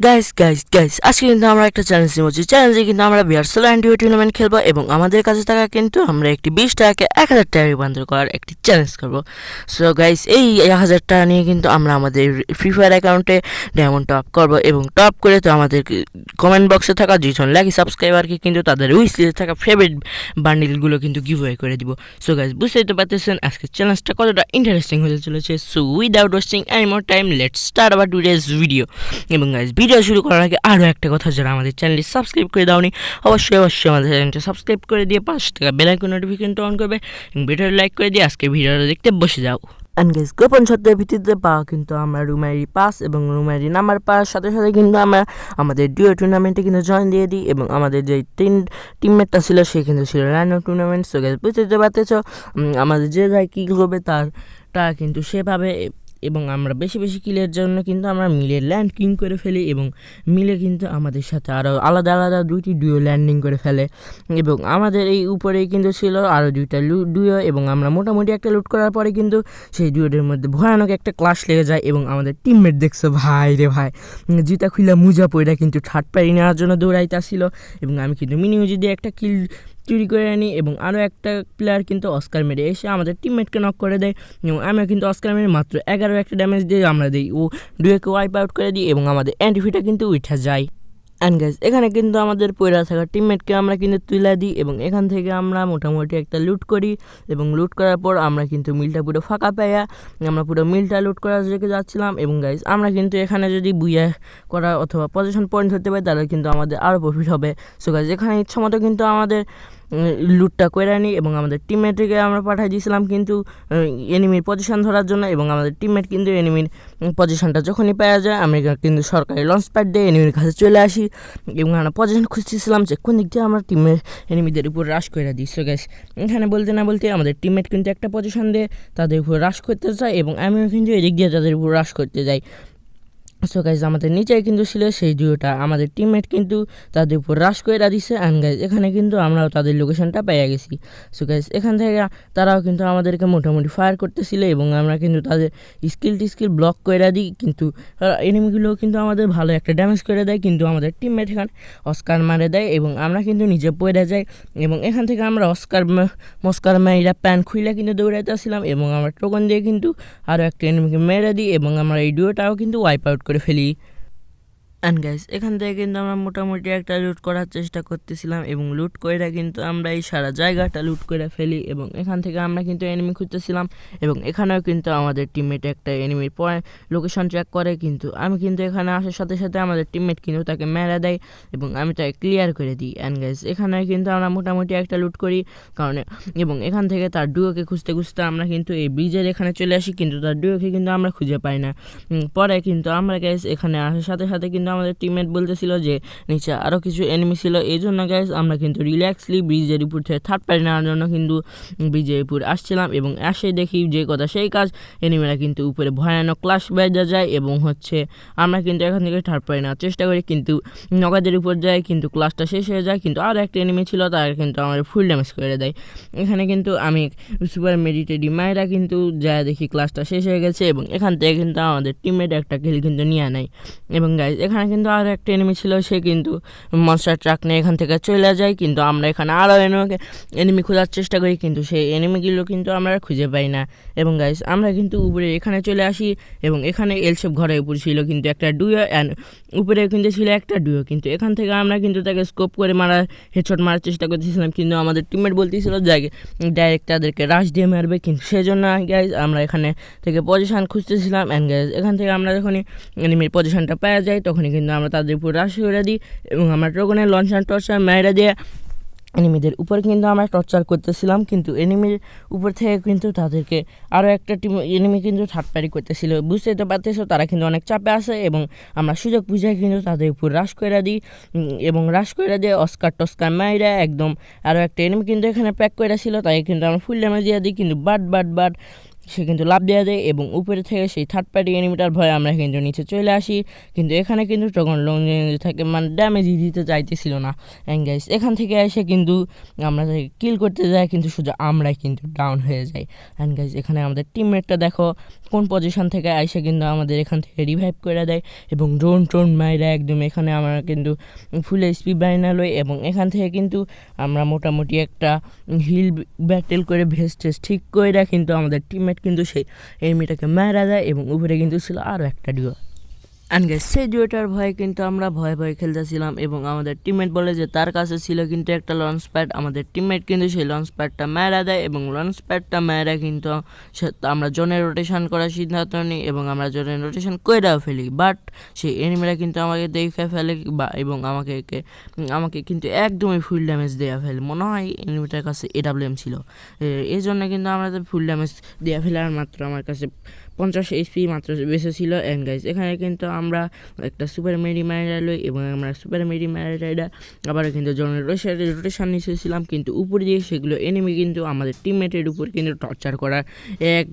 Guys guys guys আজকে কিন্তু আমরা একটা চ্যালেঞ্জ নিয়ে বলছি চ্যালেঞ্জে কিন্তু আমরা বিয়ার্সেল অ্যান্ডিও টুর্নামেন্ট খেলব এবং আমাদের কাছে থাকা কিন্তু আমরা একটি বিশ টাকাকে এক হাজার টাকা রূপান্তর করার একটি চ্যালেঞ্জ করব। সো গাইস এই এক হাজার টাকা নিয়ে কিন্তু আমরা আমাদের ফ্রি ফায়ার অ্যাকাউন্টে ডায়মন্ড টপ করব এবং টপ করে তো আমাদের কমেন্ট বক্সে থাকা দুজন লাকি সাবস্ক্রাইবারকে কিন্তু তাদের উইস থাকা ফেভারিট বান্ডিলগুলো কিন্তু গিভওয়ে করে দিব। সো গাইস বুঝতেই তো পারতেছেন, আজকে চ্যালেঞ্জটা কতটা ইন্টারেস্টিং হতে চলেছে। So without wasting any more time let's start আবার টুডেজ ভিডিও এবং গাইজ ভিডিও শুরু করার আগে আরও একটা কথা যারা আমাদের চ্যানেলটি সাবস্ক্রাইব করে দাওনি, অবশ্যই অবশ্যই আমাদের চ্যানেলটি সাবস্ক্রাইব করে দিয়ে পাঁচ টাকা বেলাইকন নোটিফিকেশনটা অন করবে ভিডিওটা লাইক করে দিয়ে আজকে ভিডিওটা দেখতে বসে যাও। অ্যান্ড গোপন সত্যের ভিত্তিতে পাওয়া কিন্তু আমরা রুমারি পাস এবং রুমারি নাম্বার পাওয়ার সাথে সাথে কিন্তু আমরা আমাদের ডিও টুর্নামেন্টে কিন্তু জয়েন দিয়ে দিই এবং আমাদের যে তিন টিমমেটটা ছিল সে কিন্তু ছিল র্যান্ডম টুর্নামেন্ট সো গাইজ বুঝতে পারতেছ আমাদের যে যাই কী হবে তার তা কিন্তু সেভাবে এবং আমরা বেশি বেশি কিলের জন্য কিন্তু আমরা মিলে ল্যান্ড কিং করে ফেলি এবং মিলে কিন্তু আমাদের সাথে আরও আলাদা আলাদা দুইটি ডুয়ো ল্যান্ডিং করে ফেলে। এবং আমাদের এই উপরেই কিন্তু ছিল আরও দুইটা ডুয়ো এবং আমরা মোটামুটি একটা লুট করার পরে কিন্তু সেই ডুয়োদের মধ্যে ভয়ানক একটা ক্লাস লেগে যায় এবং আমাদের টিমমেট দেখছ, ভাই রে ভাই, জুতা খুলে মুজা পইরা কিন্তু থার্ড প্যারি নেওয়ার জন্য দৌড়াইতেছিল। এবং আমি কিন্তু মিনি উজি দিয়ে একটা কিল চুরি করে আনি এবং আরও একটা প্লেয়ার কিন্তু অস্কার মেরে। এসে আমাদের টিমমেটকে নক করে দেয় এবং আমিও কিন্তু অস্কার মেরে মাত্র এগারো একটা ড্যামেজ দিয়ে আমরা দিই। ও ডুয়েকে ওয়াইপ আউট করে দিই এবং আমাদের অ্যান্টিফিটা কিন্তু উঠে যায়। অ্যান্ড গাইজ এখানে কিন্তু আমাদের পয়লা থাকা টিমমেটকে আমরা কিন্তু তুলে দিই এবং এখান থেকে আমরা মোটামুটি একটা লুট করি এবং লুট করার পর আমরা কিন্তু মিলটা পুরো ফাঁকা পাইয়া আমরা পুরো মিলটা লুট করার রেখে যাচ্ছিলাম এবং গাইজ আমরা কিন্তু এখানে যদি বুয়া করা অথবা পজিশন পয়েন্ট হতে পারি তাহলে কিন্তু আমাদের আরও প্রফিট হবে। সো গাইজ এখানে ইচ্ছা মতো কিন্তু আমাদের লুটটা করে নিই এবং আমাদের টিমমেটকে আমরা পাঠিয়ে দিয়েছিলাম কিন্তু এনিমির পজিশন ধরার জন্য এবং আমাদের টিমমেট কিন্তু এনিমির পজিশনটা যখনই পাওয়া যায় আমরা কিন্তু সরকারি লঞ্চ প্যাড দিয়ে এনিমির কাছে চলে আসি এবং আমরা পজিশন খুঁজতেছিলাম যে কোন দিক দিয়ে আমরা টিমের এনিমিদের উপর রাশ করে দিই। সো গ্যাস এখানে বলতে না বলতে আমাদের টিমমেট কিন্তু একটা পজিশন দিয়ে তাদের উপর রাশ করতে চায় এবং আমিও কিন্তু এদিক দিয়ে তাদের উপর রাশ করতে যাই। সো গাইজ আমাদের নিচেই কিন্তু ছিল, সেই ডিওটা আমাদের টিমমেট কিন্তু তাদের উপর রাশ করে দিছে অ্যান্ড গাইজ এখানে কিন্তু আমরাও তাদের লোকেশনটা পেয়ে গেছি। সো গাইজ এখান থেকে তারাও কিন্তু আমাদেরকে মোটামুটি ফায়ার করতেছিল এবং আমরা কিন্তু তাদের স্কিল টিস্কিল ব্লক করে দিই, কিন্তু এনিমিগুলোও কিন্তু আমাদের ভালো একটা ড্যামেজ করে দেয়, কিন্তু আমাদের টিমমেট এখানে অস্কার মারে দেয় এবং আমরা কিন্তু নিজে পড়ে যাই এবং এখান থেকে আমরা অস্কার মস্কার মাইরা প্যান খুইলে কিন্তু দৌড়াইতেছিলাম এবং আমরা টোকন দিয়ে কিন্তু আরও একটা এনিমিকে মেরে দিই এবং আমরা এই ডিওটাও কিন্তু ওয়াইপ আউট করে ফেলি অ্যান্ড গাইস এখান থেকে কিন্তু আমরা মোটামুটি একটা লুট করার চেষ্টা করতেছিলাম এবং লুট করে কিন্তু আমরা এই সারা জায়গাটা লুট করে ফেলি এবং এখান থেকে আমরা কিন্তু এনিমি খুঁজতেছিলাম এবং এখানেও কিন্তু আমাদের টিমমেট একটা এনিমির পরে লোকেশন ট্র্যাক করে কিন্তু আমি কিন্তু এখানে আসার সাথে সাথে আমাদের টিমমেট কিন্তু তাকে মেরা দেয় এবং আমি তাকে ক্লিয়ার করে দিই। অ্যান্ড গাইস এখানে কিন্তু আমরা মোটামুটি একটা লুট করি কারণ এবং এখান থেকে তার ডুয়োকে খুঁজতে খুঁজতে আমরা কিন্তু এই ব্রিজের এখানে চলে আসি কিন্তু তার ডুয়োকে কিন্তু আমরা খুঁজে পাই না। পরে কিন্তু আমরা গাইস এখানে আসার সাথে সাথে কিন্তু আমাদের টিমমেট বলতেছিল যে, নিচে আরও কিছু এনিমি ছিল। এই জন্য গাইস আমরা কিন্তু রিল্যাক্সলি ব্রিজের উপর থেকে থার্ড পার্টি নেওয়ার জন্য কিন্তু ব্রিজের উপর আসছিলাম এবং আসে দেখি যে কথা সেই কাজ এনিমিরা কিন্তু উপরে ভয়ানক ক্লাস বেজে যায় এবং হচ্ছে আমরা কিন্তু এখান থেকে থার্ড পার্টি নেওয়ার চেষ্টা করি। কিন্তু নগাদের উপর যায়, কিন্তু ক্লাসটা শেষ হয়ে যায়, কিন্তু আরও একটা এনিমি ছিল, তারা কিন্তু আমাদের ফুল ড্যামেজ করে দেয়। এখানে কিন্তু আমি সুপার মেডিটেডি মায়েরা কিন্তু যা দেখি ক্লাসটা শেষ হয়ে গেছে এবং এখান থেকে কিন্তু আমাদের টিমমেট একটা কিল কিন্তু নিয়ে নেয়। এবং গাইজ এখানে কিন্তু আরও একটা এনিমি ছিল সে কিন্তু মনস্টার ট্রাক নিয়ে এখান থেকে চলে যায়, কিন্তু আমরা এখানে আরও এনিমিকে এনিমি খোঁজার চেষ্টা করি, কিন্তু সেই এনিমিগুলো কিন্তু আমরা খুঁজে পাই না। এবং গাইস আমরা কিন্তু উপরে এখানে চলে আসি এবং এখানে এলসেপ ঘরের উপর ছিল কিন্তু একটা ডুয়ো অ্যান্ড উপরে কিন্তু ছিল একটা ডুয়ো কিন্তু এখান থেকে আমরা কিন্তু তাকে স্কোপ করে মারার হেডশট মারার চেষ্টা করতেছিলাম, কিন্তু আমাদের টিমমেট বলতেছিল যে ডাইরেক্ট তাদেরকে রাশ দিয়ে মারবে। কিন্তু সেজন্য গাইজ আমরা এখানে থেকে পজিশন খুঁজতেছিলাম অ্যান্ড গাইজ এখান থেকে আমরা যখনই এনিমির পজিশনটা পাওয়া যায়, তখনই কিন্তু আমরা তাদের উপর রাশ করে দিই এবং আমরা টোকনে লঞ্চ অ্যান্ড টর্চার মেয়েরা দিয়ে এনিমিদের উপর কিন্তু আমরা টর্চার করতেছিলাম, কিন্তু এনিমির উপর থেকে কিন্তু তাদেরকে আরও একটা টিম এনিমি কিন্তু থার্ড করতেছিল। বুঝতে তো পারতেছো, তারা কিন্তু অনেক চাপে আছে এবং আমরা সুযোগ বুঝে কিন্তু তাদের উপর হ্রাস করে দিই এবং হ্রাস করে দিয়ে অস্কার টস্কার মাইরা একদম আরও একটা এনিমি কিন্তু এখানে প্যাক করে ছিল তাই কিন্তু আমরা ফুল ড্যামেজ দিয়ে দিই, কিন্তু বাট বাট বাট সে কিন্তু লাভ দেওয়া দেয় এবং উপরে থেকে সেই থার্ড পার্টি এনিমিটার ভয়ে আমরা কিন্তু নিচে চলে আসি। কিন্তু এখানে কিন্তু তখন লং রেঞ্জে থাকে মানে ড্যামেজই দিতে চাইতেছিল না। গাইস এখান থেকে এসে কিন্তু আমরা কিল করতে যাই, কিন্তু শুধু আমরাই কিন্তু ডাউন হয়ে যাই। অ্যান্ড গাইস এখানে আমাদের টিমমেটটা দেখো, কোন পজিশন থেকে এসে কিন্তু আমাদের এখান থেকে রিভাইভ করে দেয় এবং ড্রোন ট্রোন মাইরা একদম এখানে আমরা কিন্তু ফুল স্পিড বাইনা লই এবং এখান থেকে কিন্তু আমরা মোটামুটি একটা হিল ব্যাটেল করে ভেস্ট ঠিক করে কিন্তু আমাদের টিমমেট কিন্তু সেই এনিমিটাকে মারা দেয় এবং উপরে কিন্তু ছিল আরও একটা ডিও অ্যান্ড গ্যাস সেই ডিওটার ভয়ে কিন্তু আমরা ভয়ে ভয়ে খেলতেছিলাম এবং আমাদের টিমমেট বলে যে তার কাছে ছিল কিন্তু একটা লঞ্চ প্যাড আমাদের টিমমেট কিন্তু সেই লঞ্চ প্যাডটা মেরা দেয় এবং লঞ্চ প্যাডটা মেরা কিন্তু আমরা জোনের রোটেশন করার সিদ্ধান্ত নিই এবং আমরা জোনের রোটেশন কইরাও ফেলি। বাট সেই এনিমিরা কিন্তু আমাকে দেখে ফেলে বা, এবং আমাকে আমাকে কিন্তু একদমই ফুল ড্যামেজ দেওয়া ফেলে। মনে হয় এনিমিটার কাছে এডাব্লিউএম ছিল। এই জন্য কিন্তু আমাদের ফুল ড্যামেজ দেওয়া ফেলে আর মাত্র আমার কাছে পঞ্চাশ এইচপি মাত্র বেঁচে ছিল। অ্যান্ড গাইজ এখানে কিন্তু আমরা একটা সুপার মেরি ম্যারেডা লই এবং আমরা সুপার মেরি ম্যারেডা আবার কিন্তু জনের রোটেশন নিয়েছিলাম কিন্তু উপরে দিয়ে সেগুলো এনিমি কিন্তু আমাদের টিমমেটের উপর কিন্তু টর্চার করার এক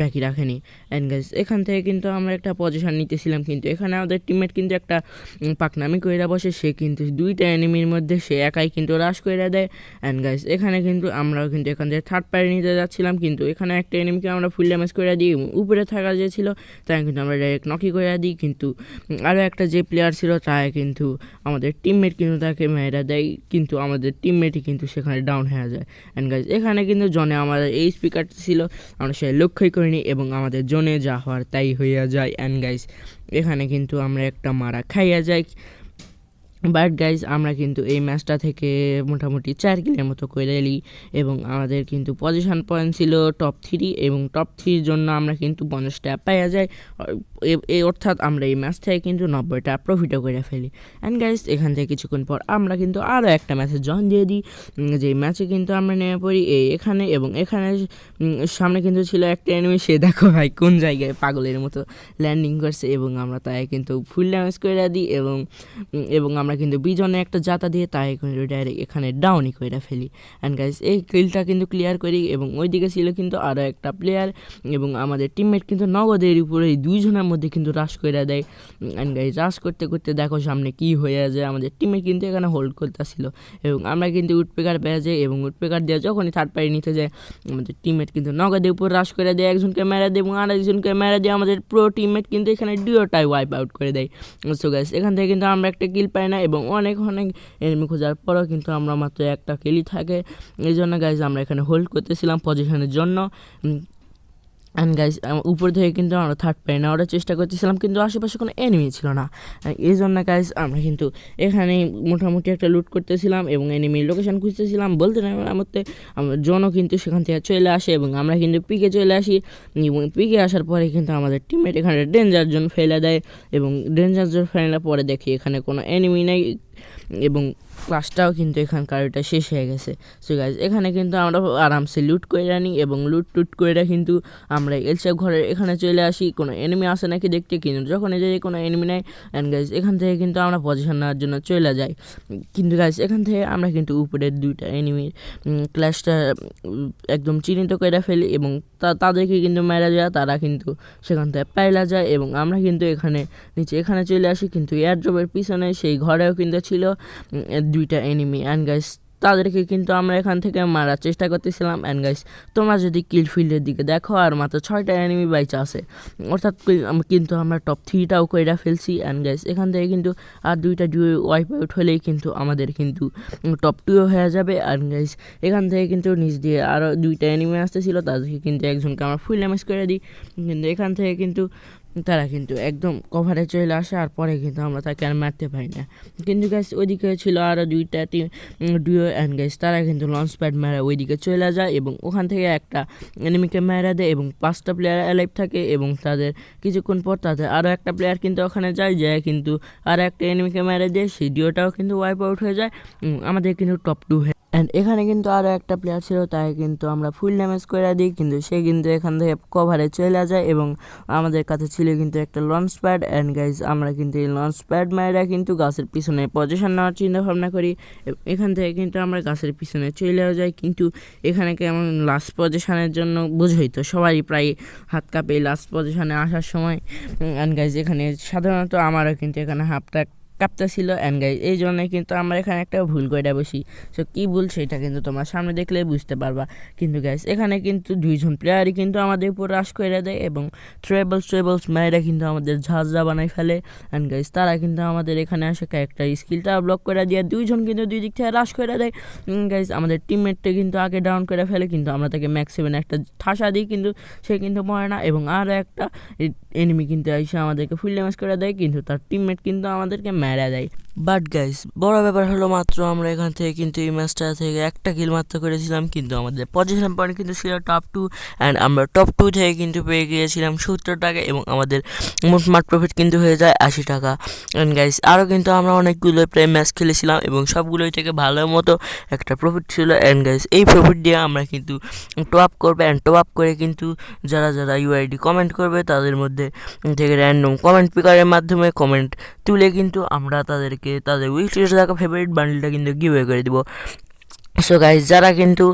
বাকি রাখেনি। অ্যান্ড গাইজ এখান থেকে কিন্তু আমরা একটা পজিশন নিতেছিলাম। কিন্তু এখানে আমাদের টিমমেট কিন্তু একটা পাকনামি কইরা বসে। সে কিন্তু দুইটা এনিমির মধ্যে সে একাই কিন্তু রাশ কইরা দেয়। অ্যান্ড গাইজ এখানে কিন্তু আমরাও কিন্তু এখান থেকে থার্ড পায়ে নিতে যাচ্ছিলাম। কিন্তু এখানে একটা এনিমিকে আমরা ফুল ড্যামেজ করে দিই এবং উপরে থাকা যে ছিল, তাই কিন্তু আমরা ডাইরেক্ট নকি করে দিই। কিন্তু আরও একটা যে প্লেয়ার ছিল, তাই কিন্তু আমাদের টিমমেট কিন্তু তাকে মেয়েরা দেয়। কিন্তু আমাদের টিমমেটই কিন্তু সেখানে ডাউন হয়ে যায়। অ্যান্ড গাইজ এখানে কিন্তু জনে আমাদের এই স্পিকারটি ছিল, আমরা সে লক্ষ্যই করিনি এবং আমাদের জনে যা হওয়ার তাই হইয়া যায়। অ্যান্ড গাইজ এখানে কিন্তু আমরা একটা মারা খাইয়া যাই। বাট গাইজ আমরা কিন্তু এই ম্যাচটা থেকে মোটামুটি চার কিলের মতো করে এলি এবং আমাদের কিন্তু পজিশন পয়েন্ট ছিল টপ থ্রি এবং টপ থ্রির জন্য আমরা কিন্তু পঞ্চাশটা পাইয়া যাই। এই অর্থাৎ আমরা এই ম্যাচ থেকে কিন্তু নব্বইটা প্রফিটও করে ফেলি। অ্যান্ড গাইজ এখান থেকে কিছুক্ষণ পর আমরা কিন্তু আরও একটা ম্যাচে জয়েন দিয়ে দিই। যে ম্যাচে কিন্তু আমরা নেমে পড়ি এই এখানে এবং এখানে সামনে কিন্তু ছিল একটা এনিমি সে দেখো ভাই কোন জায়গায় পাগলের মতো ল্যান্ডিং করছে এবং আমরা তাই কিন্তু ফুল ড্যামেজ করে দিই এবং এবং আমরা কিন্তু বিজনে একটা জাতা দিয়ে তাই কিন্তু ডাইরেক্ট এখানে ডাউনই করে ফেলি। অ্যান্ড গাইজ এই কিলটা কিন্তু ক্লিয়ার করি এবং ওইদিকে ছিল কিন্তু আরও একটা প্লেয়ার এবং আমাদের টিমমেট কিন্তু নগদের উপরে এই দুইজনের মধ্যে কিন্তু রাশ করে দেয়। অ্যান্ড গাইজ রাশ করতে করতে দেখো সামনে কি হয়ে যায়, আমাদের টিমে কিন্তু এখানে হোল্ড করতেছিল এবং আমরা কিন্তু উডপেকার পেয়ে যাই এবং উডপেকার দিয়ে যখনই থার্ড পার্টি নিতে যায়, আমাদের টিমমেট কিন্তু নগদের উপর রাশ করে দেয়, একজনকে মেরে দেয় এবং আরেকজনকে মেরে দিয়ে, আমাদের প্রো টিমমেট কিন্তু এখানে ডিওটাই ওয়াইপ আউট করে দেয়। সো গাইজ এখান থেকে কিন্তু আমরা একটা কিল পাই না এবং অনেক অনেক এনিমি খোঁজার পরেও কিন্তু আমরা মাত্র একটা কেলি থাকে। এই জন্য গাইজ আমরা এখানে হোল্ড করতেছিলাম পজিশনের জন্য। অ্যান্ড গাইজ উপর থেকে কিন্তু আমরা থার্ড পাই না চেষ্টা করতেছিলাম, কিন্তু আশেপাশে কোনো এনিমি ছিল না। এই জন্য গাইজ আমরা কিন্তু এখানে মোটামুটি একটা লুট করতেছিলাম এবং এনিমির লোকেশন খুঁজতেছিলাম। বলতে না আমার মধ্যে আমার জনও কিন্তু সেখান থেকে চলে আসে এবং আমরা কিন্তু পিকে চলে আসি। এবং পিকে আসার পরে কিন্তু আমাদের টিমমেট এখানে ডেঞ্জার জোন ফেলে দেয় এবং ডেঞ্জার জোন ফেলার পরে দেখি এখানে কোনো এনিমি নেই। এবং ক্লাসটাও কিন্তু এখানকার এটা শেষ হয়ে গেছে। সো গাইজ এখানে কিন্তু আমরা আরামসে লুট করে আনি এবং লুট টুট করে কিন্তু আমরা এলসেফ ঘরের এখানে চলে আসি। কোনো এনিমি আসে নাকি দেখতে, কিন্তু যখন এই যে কোনো এনিমি নেই। অ্যান্ড গাইজ এখান থেকে কিন্তু আমরা পজিশন নেওয়ার জন্য চলে যাই। কিন্তু গাইজ এখান থেকে আমরা কিন্তু উপরের দুইটা এনিমির ক্লাসটা একদম চিহ্নিত করে ফেলি এবং তাদেরকে কিন্তু মেরা যায় তারা কিন্তু সেখান থেকে পাইলা যায় এবং আমরা কিন্তু এখানে, নিচে এখানে চলে আসি। কিন্তু এয়ারড্রপের পিছনে সেই ঘরেও কিন্তু ছিল দুইটা এনিমি অ্যান্ড গাইস তাদেরকে কিন্তু আমরা এখান থেকে মারার চেষ্টা করতেছিলাম। অ্যান্ড গাইস তোমরা যদি কিল ফিল্ডের দিকে দেখো, আর মাত্র ছয়টা এনিমি বাইচা আছে অর্থাৎ কিন্তু আমরা টপ থ্রিটাও কইরা ফেলছি। অ্যান্ড গাইস এখান থেকে কিন্তু আর দুইটা ডিও ওয়াইপ আউট হলেই কিন্তু আমাদের কিন্তু টপ টুও হয়ে যাবে। অ্যান্ড গাইস এখান থেকে কিন্তু নিচ দিয়ে আরও দুইটা এনিমি আসতেছিল। তাদেরকে কিন্তু একজনকে আমরা ফুল ড্যামেজ করে দিই। কিন্তু এখান থেকে কিন্তু তারা কিন্তু একদম কভারে চলে আসে, আর পরে কিন্তু আমরা তাকে আর মারতে পারি না। কিন্তু গ্যাস ওইদিকে ছিল আরও দুইটা টিম ডিও অ্যান্ড গ্যাস তারা কিন্তু লঞ্চ প্যাড মেরা ওইদিকে চলে যায় এবং ওখান থেকে একটা এনিমিকে মেরা দেয় এবং পাঁচটা প্লেয়ার অ্যালাইভ থাকে এবং তাদের কিছুক্ষণ পর তাদের আরও একটা প্লেয়ার কিন্তু ওখানে যায় যায় কিন্তু আর একটা এনিমিকে মেরা দেয়, সেই ডিওটাও কিন্তু ওয়াইপ আউট হয়ে যায়। আমাদের কিন্তু টপ টু হয়ে অ্যান্ড এখানে কিন্তু আরও একটা প্লেয়ার ছিল, তাই কিন্তু আমরা ফুল ড্যামেজ করে দিই, কিন্তু সে কিন্তু এখান থেকে কভারে চলে যায় এবং আমাদের কাছে ছিল কিন্তু একটা লঞ্চ প্যাড অ্যান্ড গাইজ আমরা কিন্তু এই লঞ্চ প্যাড মায়েরা কিন্তু গাছের পিছনে পজিশন নেওয়ার চিন্তা ভাবনা করি এখান থেকে কিন্তু আমরা গাছের পিছনে চলেও যাই, কিন্তু এখানে কেমন লাস্ট পজিশনের জন্য বুঝই তো, সবারই প্রায় হাত কাঁপে লাস্ট পজিশনে আসার সময়। অ্যান্ড গাইজ এখানে সাধারণত আমারও কিন্তু এখানে হাফটা কাঁপতেছিল অ্যান্ড গাইজ এই জন্যে কিন্তু আমরা এখানে একটা ভুল করে বসি। সো কী ভুল সেটা কিন্তু তোমার সামনে দেখলে বুঝতে পারবা। কিন্তু গাইজ এখানে কিন্তু দুইজন প্লেয়ারই কিন্তু আমাদের উপর রাশ করে দেয় এবং ট্রেবলস ট্রেবলস মেয়েরা কিন্তু আমাদের ঝাঁঝরা বানাই ফেলে। অ্যান্ড গাইজ তারা কিন্তু আমাদের এখানে আসে ক্যারেক্টার স্কিলটা ব্লক করে দিয়ে, দুইজন কিন্তু দুই দিক থেকে রাশ করে দেয়। গাইজ আমাদের টিমমেটটা কিন্তু আগে ডাউন করে ফেলে, কিন্তু আমরা তাকে ম্যাক্স সেভেন একটা ঠাসা দিই, কিন্তু সে কিন্তু মরে না। এবং আরও একটা এনিমি কিন্তু এসে আমাদেরকে ফুল ড্যামেজ করে দেয়, কিন্তু তার টিমমেট কিন্তু আমাদেরকে মেরে দেয়। বাট গাইস বড় ব্যাপার হলো মাত্র আমরা এখান থেকে কিন্তু এই ম্যাচটা থেকে একটা কিল মাত্র করেছিলাম, কিন্তু আমাদের পজিশন পয়েন্ট কিন্তু ছিল টপ টু অ্যান্ড আমরা টপ টু থেকে কিন্তু পেয়ে গিয়েছিলাম সত্তর টাকা এবং আমাদের মোট মাঠ প্রফিট কিন্তু হয়ে যায় আশি টাকা। অ্যান্ড গাইস আরও কিন্তু আমরা অনেকগুলো প্রায় ম্যাচ খেলেছিলাম এবং সবগুলোই থেকে ভালো মতো একটা প্রফিট ছিল। অ্যান্ড গাইস এই প্রফিট দিয়ে আমরা কিন্তু টপ আপ করবে অ্যান্ড টপ আপ করে কিন্তু যারা যারা ইউআইডি কমেন্ট করবে, তাদের মধ্যে থেকে র্যান্ডম কমেন্ট পিকারের মাধ্যমে কমেন্ট তুলে কিন্তু আমরা তাদেরকে, তাদের উইশ লিস্টে থাকা ফেভারিট বান্ডেলটা কিন্তু গিভওয়ে করে দিব। সো গাইজ যারা কিন্তু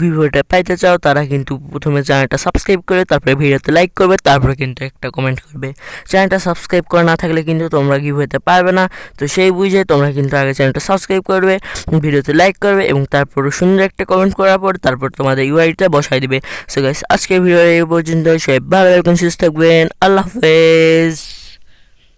গিভওয়েটা পাইতে চাও, তারা কিন্তু প্রথমে চ্যানেলটা সাবস্ক্রাইব করে, তারপরে ভিডিওতে লাইক করবে, তারপরে কিন্তু একটা কমেন্ট করবে। চ্যানেলটা সাবস্ক্রাইব করা না থাকলে কিন্তু তোমরা গিভওয়েতে পারবে না। তো সেই বুঝে তোমরা কিন্তু আগে চ্যানেলটা সাবস্ক্রাইব করবে, ভিডিওতে লাইক করবে এবং তারপর সুন্দর একটা কমেন্ট করার পর তারপর তোমাদের ইউআইডিটা বসাই দিবে। সো গাইজ আজকের ভিডিও এই পর্যন্ত সবাই ভালো থাকবেন থাকবেন। আল্লাহ হাফেজ।